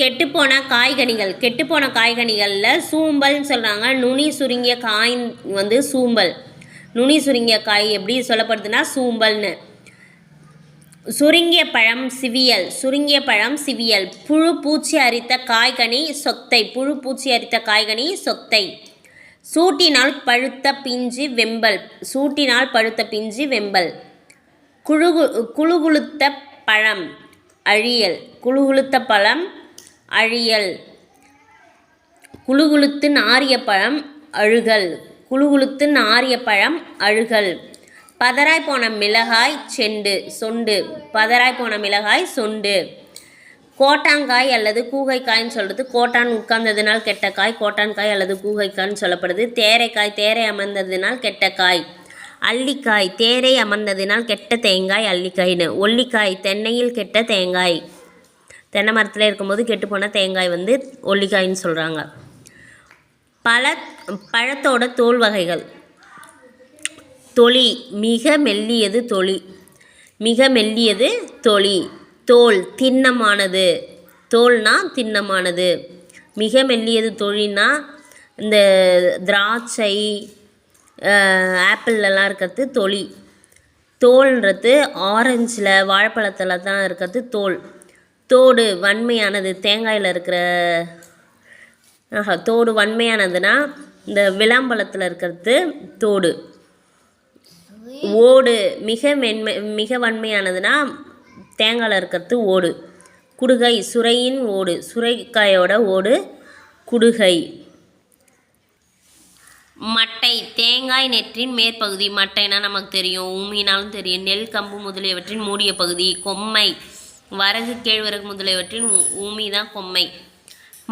கெட்டுப்போன காய்கனிகள் கெட்டுப்போன காய்கனிகளில் சூம்பல்னு சொல்கிறாங்க நுனி சுருங்கிய காய் வந்து சூம்பல். நுனி சுருங்கிய காய் எப்படி சொல்லப்படுதுன்னா சூம்பல்னு. சுருங்கிய பழம் சிவியல் சுருங்கிய பழம் சிவியல். புழு பூச்சி அரித்த காய்கனி சொத்தை புழு பூச்சி அரித்த காய்கனி சொத்தை. சூட்டினால் பழுத்த பிஞ்சு வெம்பல் சூட்டினால் பழுத்த பிஞ்சு வெம்பல். குழுகு குழுகுளுத்த பழம் அழியல். குழுகுளுத்த பழம் அழியல். குழுகுழுத்து நாரிய பழம் அழுகல். குழுகுழுத்து நாரிய பழம் அழுகல். பதராய் போன மிளகாய் செண்டு சொண்டு. பதராய் போன மிளகாய் சொண்டு. கோட்டாங்காய் அல்லது கூகைக்காய்ன்னு சொல்கிறது கோட்டான் உட்கார்ந்ததினால் கெட்ட காய் கோட்டான்காய் அல்லது கூகைக்காய்ன்னு சொல்லப்படுது. தேரைக்காய் தேரை அமர்ந்ததினால் கெட்ட காய் அல்லிக்காய் தேரை அமர்ந்ததினால் கெட்ட தேங்காய் அல்லிக்காய்னு ஒல்லிக்காய் தென்னையில் கெட்ட தேங்காய். தென்னை மரத்தில் இருக்கும்போது கெட்டுப்போன தேங்காய் வந்து ஒல்லிக்காய்ன்னு சொல்கிறாங்க பழ பழத்தோட தோல் வகைகள். தொளி மிக மெல்லியது தொளி மிக மெல்லியது தொளி தோல் திண்ணமானது. தோல்னா திண்ணமானது. மிக மெல்லியது தொழினா இந்த திராட்சை ஆப்பிள்லலாம் இருக்கிறது தொளி தோல்ன்றது ஆரஞ்சில் வாழைப்பழத்தில் தான் இருக்கிறது தோல். தோடு வன்மையானது தேங்காயில் இருக்கிற ஆஹா தோடு வன்மையானதுன்னா இந்த விளாம்பழத்தில் இருக்கிறது தோடு. ஓடு மிக மென்மை மிக வன்மையானதுன்னா தேங்காயில் இருக்கிறது ஓடு. குடுகை சுரையின் ஓடு சுரைக்காயோட ஓடு குடுகை. மட்டை தேங்காய் நெற்றின் மேற்பகுதி. மட்டைனா நமக்கு தெரியும் ஊமினாலும் தெரியும் நெல் கம்பு முதலியவற்றின் மூடிய பகுதி. கொம்மை. வரகு கேழ்வரகு முதலியவற்றின் ஊமி தான் கொம்மை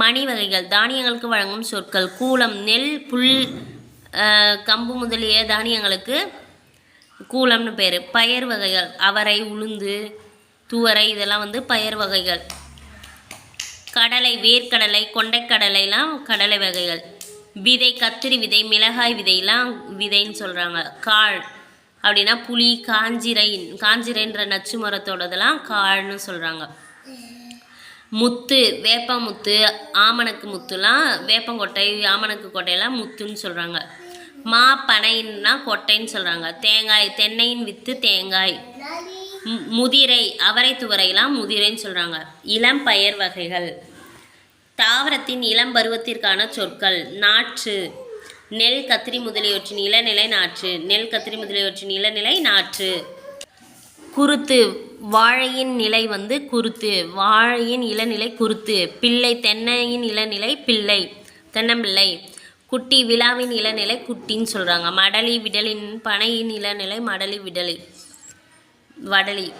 மணி வகைகள் தானியங்களுக்கு வழங்கும் சொற்கள் கூலம் நெல் புல் கம்பு முதலிய தானியங்களுக்கு கூலம்னு பேர். பயர் வகைகள் அவரை உளுந்து துவரை இதெல்லாம் வந்து பயர் வகைகள். கடலை வேர்க்கடலை கொண்டைக்கடலைலாம் கடலை வகைகள். விதை கத்திரி விதை மிளகாய் விதையெல்லாம் விதைன்னு சொல்கிறாங்க காள் அப்படின்னா புளி காஞ்சிரை காஞ்சிரைன்ற நச்சு மரத்தோடதெல்லாம் காழ்னு சொல்கிறாங்க முத்து வேப்பமுத்து ஆமணக்கு முத்துலாம் வேப்பங்கொட்டை ஆமணக்கு கொட்டையெல்லாம் முத்துன்னு சொல்கிறாங்க மா பனைன்னா கொட்டைன்னு சொல்கிறாங்க தேங்காய் தென்னையின் வித்து தேங்காய். முதிரை அவரை துவரையெல்லாம் முதிரைன்னு சொல்கிறாங்க இளம் பயர் வகைகள். தாவரத்தின் இளம் பருவத்திற்கான சொற்கள். நாற்று. நெல் கத்திரி முதலியவற்றின் இளநிலை நாற்று. நெல் கத்திரி முதலியவற்றின் இளநிலை நாற்று. குருத்து. வாழையின் நிலை வந்து குருத்து. வாழையின் இளநிலை குருத்து. பிள்ளை. தென்னையின் இளநிலை பிள்ளை. தென்னம்பிள்ளை. குட்டி. விழாவின் இளநிலை குட்டின்னு சொல்கிறாங்க மடலி விடலின் பனையின் இளநிலை மடலி விடலி. வடலி.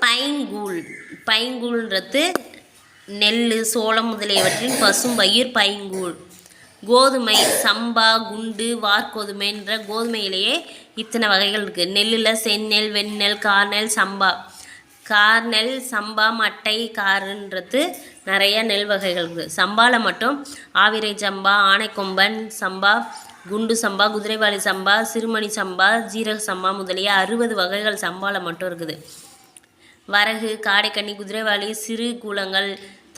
பைங்கூழ். பைங்கூழ்ன்றது நெல் சோளம் முதலியவற்றின் பசும் பயிர் பைங்கூழ். கோதுமை சம்பா குண்டு வார்கோதுமைன்ற கோதுமையிலேயே இத்தனை வகைகள் இருக்குது நெல்லில் செந்நெல் வெண்ணெல் கார்நெல் சம்பா. கார்நெல் சம்பா மட்டை காருன்றது நிறைய நெல் வகைகள் இருக்குது சம்பாவில் மட்டும் ஆவிரை சம்பா ஆனைக்கொம்பன் சம்பா குண்டு சம்பா குதிரைவாளி சம்பா சிறுமணி சம்பா ஜீரக சம்பா முதலிய அறுபது வகைகள் சம்பாவில் மட்டும் இருக்குது. வரகு காடைக்கன்னி குதிரைவாளி சிறு கூலங்கள்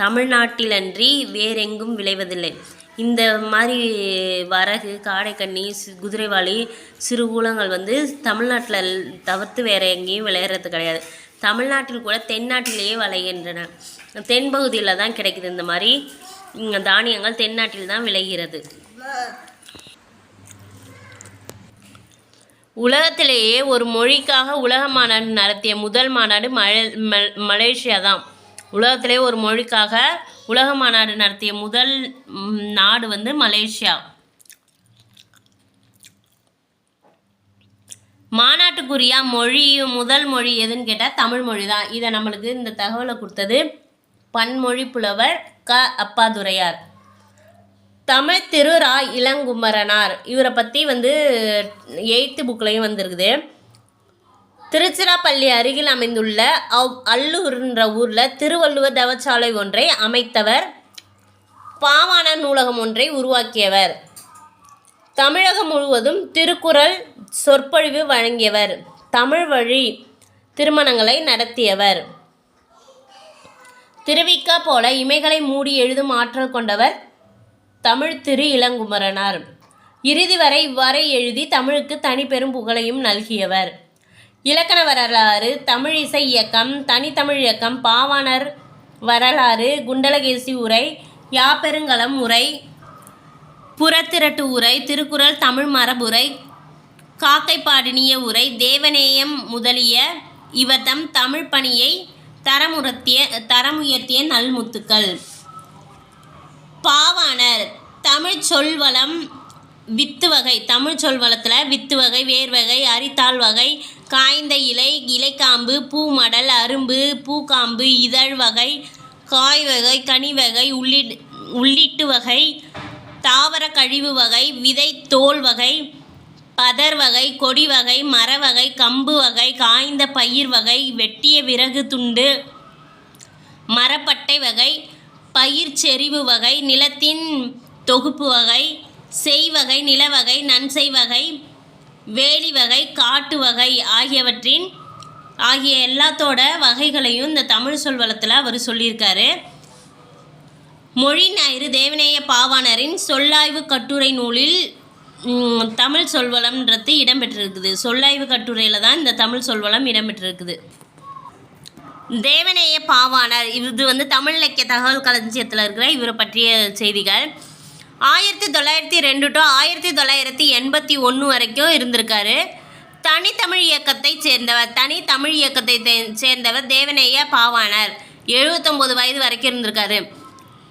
தமிழ்நாட்டிலன்றி வேறெங்கும் விளைவதில்லை. இந்த மாதிரி வரகு காடைக்கன்னி சி- குதிரைவாலி சிறு கூலங்கள் வந்து தமிழ்நாட்டில் தவிர்த்து வேற எங்கேயும் விளையிறது கிடையாது. தமிழ்நாட்டில் கூட தென்னாட்டிலேயே விளைகின்றன. தென்பகுதியில் தான் கிடைக்குது இந்த மாதிரி தானியங்கள் தென்னாட்டில் தான் விளைகிறது. உலகத்திலேயே ஒரு மொழிக்காக உலக மாநாடு நடத்திய முதல் மாநாடு மல மல்- மலேசியா தான். உலகத்திலேயே ஒரு மொழிக்காக உலக மாநாடு நடத்திய முதல் நாடு வந்து மலேசியா. மாநாட்டுக்குரிய மொழி முதல் மொழி எதுன்னு கேட்டால் தமிழ் மொழி தான். இதை நம்மளுக்கு இந்த தகவலை கொடுத்தது பன்மொழி புலவர் க. அப்பாதுரையார். தமிழ் திரு ரா இளங்குமரனார். இவரை பற்றி வந்து எயித்து புக்லேயும் வந்திருக்குது. திருச்சிராப்பள்ளி அருகில் அமைந்துள்ள அவ் அல்லூர்ன்ற ஊரில் திருவள்ளுவர் தவச்சாலை ஒன்றை அமைத்தவர் பாவாண நூலகம் ஒன்றை உருவாக்கியவர். தமிழகம் முழுவதும் திருக்குறள் சொற்பொழிவு வழங்கியவர். தமிழ் வழி திருமணங்களை நடத்தியவர். திருவிக்கா போல இமைகளை மூடி எழுதும் ஆற்றல் கொண்டவர் தமிழ் திரு இளங்குமரனார். இறுதி வரை இவ்வாறே எழுதி தமிழுக்கு தனிப்பெரும் புகழையும் நல்கியவர். இலக்கண வரலாறு தமிழ் இசை இயக்கம் தனித்தமிழ் இயக்கம் பாவாணர் வரலாறு குண்டலகேசி உரை யாப்பெருங்கலம் உரை புறத்திரட்டு உரை திருக்குறள் தமிழ் மரபுரை காக்கைப்பாடினிய உரை தேவநேயம் முதலிய இவர்தம் தமிழ் பணியை தரமுறத்திய தரமுயர்த்திய நல்முத்துக்கள். பாவாணர் தமிழ் சொல்வளம் வித்து வகை தமிழ் சொல்வளத்தில் வித்து வகை வேர் வகை அரித்தாள் வகை காய்ந்த இலை இலைக்காம்பு பூமடல் அரும்பு பூக்காம்பு இதழ் வகை காய் வகை கனி வகை உள்ளிட் உள்ளிட்டு வகை தாவர கழிவு வகை விதை தோல் வகை பதர் வகை கொடி வகை மர வகை கம்பு வகை காய்ந்த பயிர் வகை வெட்டிய விறகு துண்டு மரப்பட்டை வகை பயிர் செறிவு வகை நிலத்தின் தொகுப்பு வகை செய்வகை நிலவகை நன்செய் வகை வேலி வகை காட்டு வகை ஆகியவற்றின் ஆகிய எல்லாத்தோட வகைகளையும் இந்த தமிழ் சொல்வளத்தில் அவர் சொல்லியிருக்காரு. மொழி ஞாயிறு தேவநேய பாவாணரின் சொல்லாய்வு கட்டுரை நூலில் தமிழ் சொல்வளம்ன்றது இடம்பெற்றிருக்குது. சொல்லாய்வு கட்டுரையில் தான் இந்த தமிழ் சொல்வளம் இடம்பெற்றிருக்குது. தேவநேய பாவாணர் இது வந்து தமிழ் இலக்கிய தகவல் களஞ்சியத்தில் இருக்கிற இவரை பற்றிய செய்திகள். ஆயிரத்தி தொள்ளாயிரத்தி ரெண்டு டு ஆயிரத்தி தொள்ளாயிரத்தி எண்பத்தி ஒன்று வரைக்கும் இருந்திருக்காரு. தனித்தமிழ் இயக்கத்தை சேர்ந்தவர் தனி தமிழ் இயக்கத்தை தே- சேர்ந்தவர் தேவநேய பாவாணர். எழுபத்தொம்போது வயது வரைக்கும் இருந்திருக்காரு.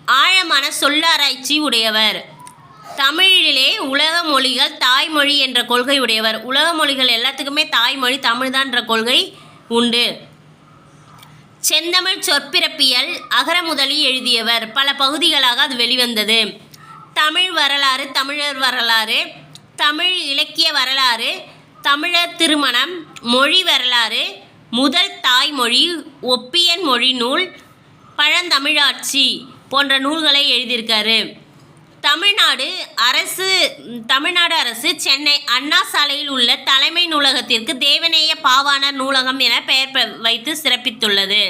ஆழமான சொல்லாராய்ச்சி உடையவர். தமிழிலே உலக மொழிகள் தாய்மொழி என்ற கொள்கை உடையவர். உலக மொழிகள் எல்லாத்துக்குமே தாய்மொழி தமிழ்தான்ற கொள்கை உண்டு. செந்தமிழ் சொற்பிறப்பியல் அகரமுதலி எழுதியவர். பல பகுதிகளாக அது வெளிவந்தது. தமிழ் வரலாறு தமிழர் வரலாறு தமிழ் இலக்கிய வரலாறு தமிழர் திருமணம் மொழி வரலாறு முதல் தாய்மொழி ஒப்பியன் மொழி நூல் பழந்தமிழாட்சி போன்ற நூல்களை எழுதியிருக்காரு. தமிழ்நாடு அரசு தமிழ்நாடு அரசு சென்னை அண்ணா சாலையில் உள்ள தலைமை நூலகத்திற்கு தேவநேய பாவாணர் நூலகம் என பெயர் வைத்து சிறப்பித்துள்ளது.